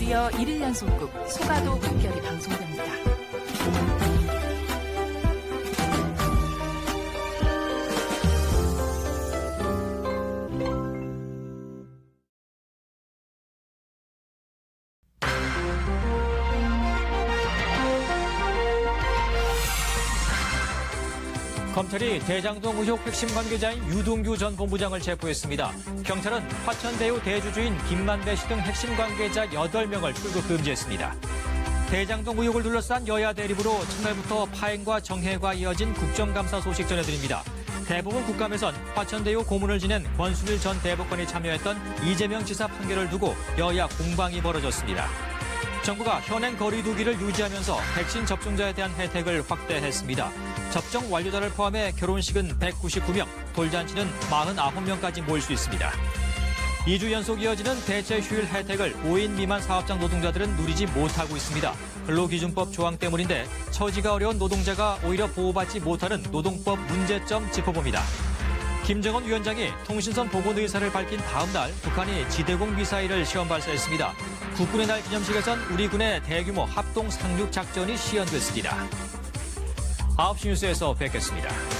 이어 1일 연속극 소가도 판결이 방송됩니다. 검찰이 대장동 의혹 핵심 관계자인 유동규 전 본부장을 체포했습니다. 경찰은 화천대유 대주주인 김만배 씨 등 핵심 관계자 8명을 출국 금지했습니다. 대장동 의혹을 둘러싼 여야 대립으로 첫날부터 파행과 정해가 이어진 국정감사 소식 전해드립니다. 대법원 국감에선 화천대유 고문을 지낸 권순일 전 대법관이 참여했던 이재명 지사 판결을 두고 여야 공방이 벌어졌습니다. 정부가 현행 거리두기를 유지하면서 백신 접종자에 대한 혜택을 확대했습니다. 접종 완료자를 포함해 결혼식은 199명, 돌잔치는 49명까지 모일 수 있습니다. 2주 연속 이어지는 대체 휴일 혜택을 5인 미만 사업장 노동자들은 누리지 못하고 있습니다. 근로기준법 조항 때문인데 처지가 어려운 노동자가 오히려 보호받지 못하는 노동법 문제점 짚어봅니다. 김정은 위원장이 통신선 복원 의사를 밝힌 다음 날 북한이 지대공 미사일을 시험 발사했습니다. 국군의 날 기념식에선 우리 군의 대규모 합동 상륙 작전이 시연됐습니다. 9시 뉴스에서 뵙겠습니다.